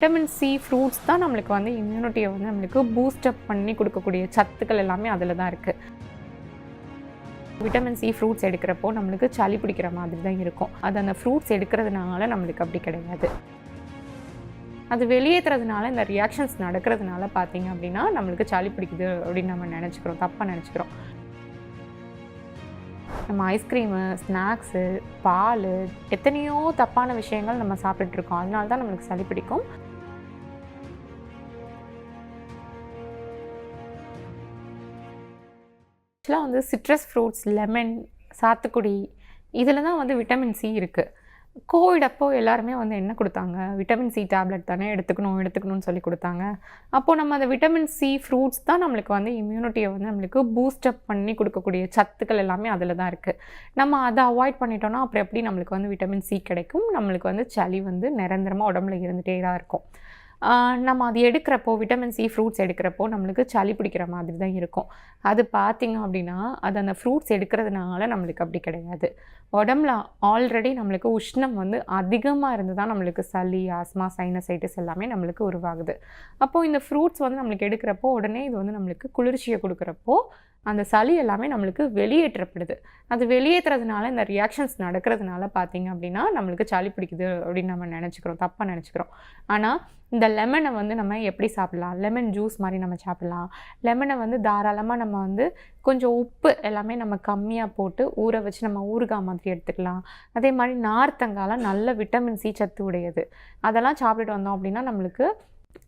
Vitamin C fruits தான் நம்மளுக்கு வந்து இம்யூனிட்டியை வந்து நம்மளுக்கு பூஸ்டப் பண்ணி கொடுக்கக்கூடிய சத்துக்கள் எல்லாமே அதில் தான் இருக்குது விட்டமின் சி ஃப்ரூட்ஸ் எடுக்கிறப்போ நம்மளுக்கு சளி பிடிக்கிற மாதிரி தான் இருக்கும். அது அந்த ஃப்ரூட்ஸ் எடுக்கிறதுனால நம்மளுக்கு அப்படி கிடையாது. அது வெளியேற்றுறதுனால இந்த ரியாக்ஷன்ஸ் நடக்கிறதுனால பார்த்தீங்க அப்படின்னா நம்மளுக்கு சளி பிடிக்குது அப்படின்னு நம்ம நினச்சிக்கிறோம் தப்பாக நினச்சிக்கிறோம். நம்ம ஐஸ்கிரீமு ஸ்நாக்ஸு பால் எத்தனையோ தப்பான விஷயங்கள் நம்ம சாப்பிட்டுட்டு இருக்கோம் அதனால தான் நம்மளுக்கு சளி பிடிக்கும். ஆக்சுவலாக வந்து சிட்ரஸ் ஃப்ரூட்ஸ் லெமன் சாத்துக்குடி இதில் தான் வந்து விட்டமின் சி இருக்குது கோவிட் அப்போ எல்லாருமே வந்து என்ன கொடுத்தாங்க? விட்டமின் சி டேப்லெட் தானே எடுத்துக்கணும் எடுத்துக்கணும்னு சொல்லி கொடுத்தாங்க. அப்போது நம்ம அந்த விட்டமின் சி ஃப்ரூட்ஸ் தான் நம்மளுக்கு வந்து இம்யூனிட்டியை வந்து நம்மளுக்கு பூஸ்டப் பண்ணி கொடுக்கக்கூடிய சத்துக்கள் எல்லாமே அதில் தான் இருக்குது நம்ம அதை அவாய்ட் பண்ணிட்டோம்னா அப்புறம் எப்படி நம்மளுக்கு வந்து விட்டமின் சி கிடைக்கும்? நம்மளுக்கு வந்து சளி வந்து நிரந்தரமாக உடம்புல இருந்துகிட்டே தான் இருக்கும். நம்ம அது எடுக்கிறப்போ விட்டமின் சி ஃப்ரூட்ஸ் எடுக்கிறப்போ நம்மளுக்கு சளி பிடிக்கிற மாதிரி தான் இருக்கும். அது பார்த்திங்க அப்படின்னா அது அந்த ஃப்ரூட்ஸ் எடுக்கிறதுனால நம்மளுக்கு அப்படி கிடையாது. உடம்புல ஆல்ரெடி நம்மளுக்கு உஷ்ணம் வந்து அதிகமாக இருந்து தான் நம்மளுக்கு சளி ஆஸ்மா சைனசைட்டிஸ் எல்லாமே நம்மளுக்கு உருவாகுது. அப்போது இந்த ஃப்ரூட்ஸ் வந்து நம்மளுக்கு எடுக்கிறப்போ உடனே இது வந்து நம்மளுக்கு குளிர்ச்சியை கொடுக்குறப்போ அந்த சளி எல்லாமே நம்மளுக்கு வெளியேற்றப்படுது. அது வெளியேற்றுறதுனால இந்த ரியாக்ஷன்ஸ் நடக்கிறதுனால பார்த்திங்க அப்படின்னா நம்மளுக்கு சளி பிடிக்குது அப்படின்னு நம்ம நினச்சிக்கிறோம் தப்பாக நினச்சிக்கிறோம். ஆனால் இந்த லெமனை வந்து நம்ம எப்படி சாப்பிட்லாம்? லெமன் ஜூஸ் மாதிரி நம்ம சாப்பிட்லாம். லெமனை வந்து தாராளமாக நம்ம வந்து கொஞ்சம் உப்பு எல்லாமே நம்ம கம்மியாக போட்டு ஊற வச்சு நம்ம ஊறுகாய் மாதிரி எடுத்துக்கலாம். அதே மாதிரி நார்த்தங்காலாம் நல்ல விட்டமின் சி சத்து உடையது. அதெல்லாம் சாப்பிட்டுட்டு வந்தோம் அப்படின்னா நம்மளுக்கு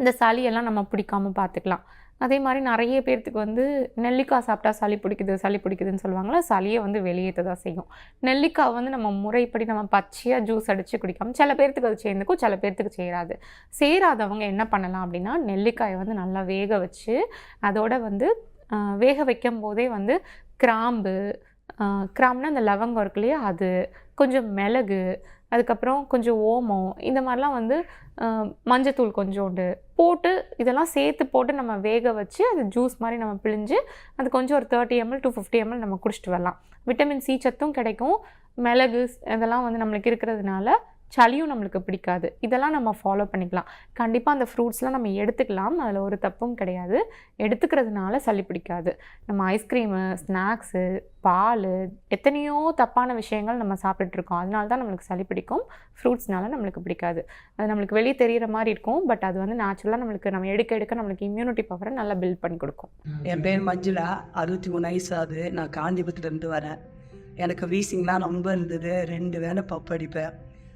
இந்த சளியெல்லாம் நம்ம பிடிக்காம பார்த்துக்கலாம். அதே மாதிரி நிறைய பேர்த்துக்கு வந்து நெல்லிக்காய் சாப்பிட்டா சளி பிடிக்குது சளி பிடிக்குதுன்னு சொல்லுவாங்களா? சளியை வந்து வெளியேற்ற தான் செய்யும். நெல்லிக்காய் வந்து நம்ம முறைப்படி நம்ம பச்சையாக ஜூஸ் அடித்து குடிக்காமல் சில பேர்த்துக்கு அது சேர்ந்துக்கும் சில பேர்த்துக்கு சேராது. சேராதவங்க என்ன பண்ணலாம் அப்படின்னா நெல்லிக்காயை வந்து நல்லா வேக வச்சு அதோட வந்து வேக வைக்கும் போதே வந்து கிராம்பு கிராம்னா அந்த லவங்கம் இருக்கு இல்லையா? அது கொஞ்சம் மிளகு அதுக்கப்புறம் கொஞ்சம் ஓமம் இந்த மாதிரிலாம் வந்து மஞ்சத்தூள் கொஞ்சோண்டு போட்டு இதெல்லாம் சேர்த்து போட்டு நம்ம வேக வச்சு அது ஜூஸ் மாதிரி நம்ம பிழிஞ்சு அது கொஞ்சம் ஒரு thirty ml to fifty ml நம்ம குடிச்சிட்டு வரலாம். விட்டமின் சி சத்தும் கிடைக்கும். மிளகு இதெல்லாம் வந்து நம்மளுக்கு இருக்கிறதுனால சளியும் நம்மளுக்கு பிடிக்காது. இதெல்லாம் நம்ம ஃபாலோ பண்ணிக்கலாம். கண்டிப்பாக அந்த ஃப்ரூட்ஸ்லாம் நம்ம எடுத்துக்கலாம். அதில் ஒரு தப்பும் கிடையாது. எடுத்துக்கிறதுனால சளி பிடிக்காது. நம்ம ஐஸ்கிரீமு ஸ்நாக்ஸு பால் எத்தனையோ தப்பான விஷயங்கள் நம்ம சாப்பிட்டுட்ருக்கோம் அதனால தான் நம்மளுக்கு சளி பிடிக்கும். ஃப்ரூட்ஸ்னால நம்மளுக்கு பிடிக்காது. அது நம்மளுக்கு வெளியே தெரிகிற மாதிரி இருக்கும். பட் அது வந்து நேச்சுரலாக நம்மளுக்கு நம்ம எடுக்க எடுக்க நம்மளுக்கு இம்யூனிட்டி பவரை நல்லா பில்ட் பண்ணி கொடுக்கும். என் பேர் மஞ்சுளா. அறுபத்தி மூணு வயசு ஆகுது. நான் காஞ்சிபுரத்துலேருந்து வரேன். எனக்கு வீசிங்லாம் ரொம்ப இருந்தது. ரெண்டு வேளை பப்பு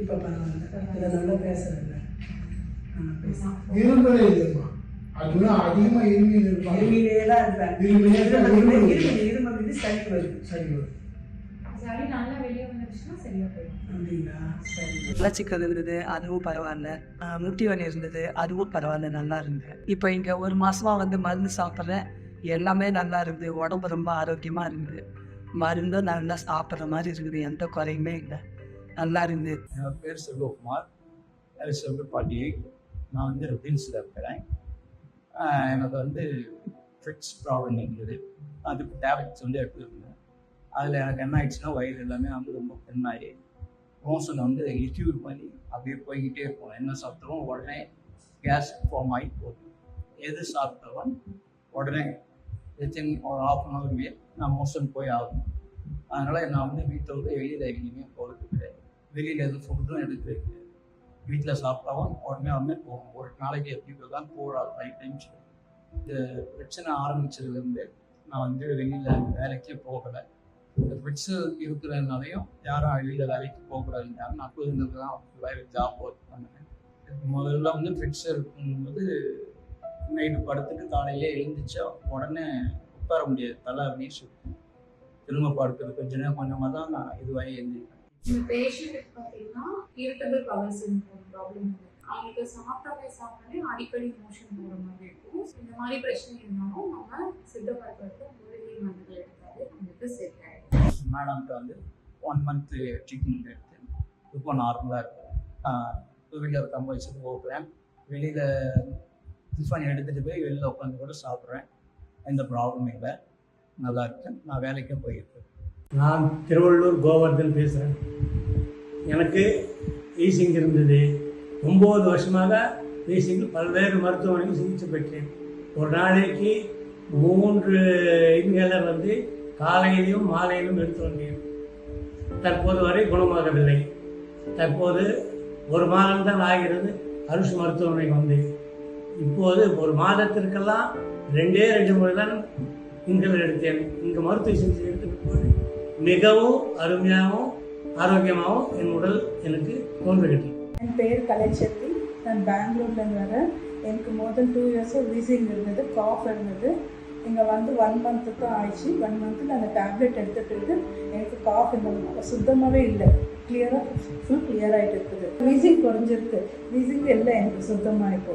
இப்போ பரவாயில்ல. இதை நல்லா பேசுறேன் இரும்பலே இல்லைம்மா அதுதான் அதிகமா இருமி இருப்பாங்க இருமிலே தான் இருப்பேன் இருமிலே தான் இருமல் இருமல் இருமல் இருமல் வந்து சளி வருது சரி வரும். அப்படிங்களா? சரி. மலச்சிக்கல் இருந்தது அதுவும் பரவாயில்ல. முட்டி வலி இருந்தது அதுவும் பரவாயில்ல நல்லா இருந்தது. இப்போ இங்கே ஒரு மாசமா வந்து மருந்து சாப்பிட்றேன். எல்லாமே நல்லா இருக்குது. உடம்பு ரொம்ப ஆரோக்கியமாக இருக்குது. மருந்தும் நல்லா சாப்பிட்ற மாதிரி இருக்குது. எந்த குறையுமே இல்லை. நல்லா இருந்தது என் பேர் செல்வகுமார். செல்வ பாட்டி நான் வந்து ரிபின்ஸில் இருக்கிறேன். எனக்கு வந்து ஃபிட்ஸ் ப்ராப்ளம் இருந்தது. அதுக்கு டேப்லெட்ஸ் வந்து எடுத்துருந்தேன் அதில் எனக்கு என்ன ஆயிடுச்சுன்னா வயிறு எல்லாமே வந்து ரொம்ப பெண்ணாகி மோஷன் வந்து ரிக்யூர் பண்ணி அப்படியே போய்கிட்டே இருக்கும். என்ன சாப்பிட்டாலும் உடனே கேஸ் ஃபார்ம் ஆகி போகுது. எது சாப்பிட்டாலும் உடனே வித்தின் ஒரு ஹாஃப் அன் ஹவர்லேயே நான் மோஷன் போய் ஆகணும். அதனால் நான் வந்து வீட்டை விட்டு வெளியில் எங்கேயுமே போகிறது வெளியில் எதுவும் ஃபுட்டும் எனக்கு வீட்டில் சாப்பிட்டாவும் உடனே வந்து போகும் ஒரு நாளைக்கு எப்படி தான் போகிறாள் நைட் டைம் இந்த பிரச்சனை ஆரம்பிச்சதுலேருந்து நான் வந்து வெளியில் வேலைக்கே போகலை. இந்த பிரச்சனை இருக்கிறதுனாலையும் யாரும் வெளியில் வேலைக்கு போகக்கூடாதுன்றாங்க நான் குழந்தைங்க தான் வேலைக்கு ஜாப் ஒர்க் பண்ணேன் முதல்ல வந்து ஃபிட்ஸ் இருக்கும்போது நைட்டு படுத்துட்டு காலையிலே எழுந்திரிச்சா உடனே உட்கார முடியாது தலை அப்படின்னு சொல்லி திரும்ப படுக்கிறது கொஞ்ச நேரம் கொஞ்சமாக தான் நான் இதுவாகி எழுந்திருக்கேன் இந்த பேஷண்ட்டுக்கு பார்த்தீங்கன்னா இரிட்டபிள் பவர் சிண்ட்ரோம் ப்ராப்ளம் அவங்களுக்கு சாப்பிட்டாலே சாப்பிட்டாலே அடிக்கடி மோஷன் போகிற மாதிரி இருக்கும். இந்த மாதிரி பிரச்சனை இருந்தாலும் நம்ம சித்த மருத்துவத்தை மூலிகை மருந்துகள் எடுத்தாலே நம்மளுக்கு செட் ஆகிடும் மேடம்கிட்ட வந்து ஒன் மந்த்து ட்ரீட்மெண்ட் எடுத்து இப்போ நார்மலாக இருக்கும். டூ வீலர் கம்ப வச்சுட்டு போகிறேன் வெளியில் டிஃபன் எடுத்துகிட்டு போய் வெளியில் உட்காந்து கூட சாப்பிட்றேன். எந்த ப்ராப்ளமும் இல்லை. நல்லா இருக்கேன். நான் வேலைக்கும் போயிருக்கேன். நான் திருவள்ளூர் கோவர்தன் பேசுகிறேன் எனக்கு வீசிங் இருந்தது. ஒம்பது வருஷமாக வீசிங் பல்வேறு மருத்துவமனையில் சிகிச்சை பெற்றேன். ஒரு நாளைக்கு மூன்று இன்ஹேலர் வந்து காலையிலும் மாலையிலும் எடுத்து வந்தேன். தற்போது வரை குணமாகவில்லை. தற்போது ஒரு மாதம் தான் ஆகிறது. அருஷ் மருத்துவமனைக்கு வந்து இப்போது ஒரு மாதத்திற்கெல்லாம் ரெண்டே ரெண்டு முறை தான் இன்ஹேலர் எடுத்தேன். இங்கே மருத்துவ சிகிச்சை எடுத்து மிகவும் அருமையாகவும் ஆரோக்கியமாகவும் என் உடல் எனக்கு தோன்றுகிறது. என் பேர் கலைச்செல்வி நான் பெங்களூர்லேருந்து வரேன். எனக்கு மோதல் டூ இயர்ஸாக வீசிங் இருந்தது காஃப் இருந்தது. இங்கே வந்து ஒன் மந்த்து தான் ஆயிடுச்சு. ஒன் மந்த்தில் அந்த டேப்லெட் எடுத்துகிட்டு எனக்கு காஃப் இந்த சுத்தமாகவே இல்லை. கிளியராக ஃபுல் கிளியர் ஆகிட்டு இருக்குது. வீசிங் குறைஞ்சிருக்கு. வீசிங் இல்லை எனக்கு சுத்தமாக இப்போ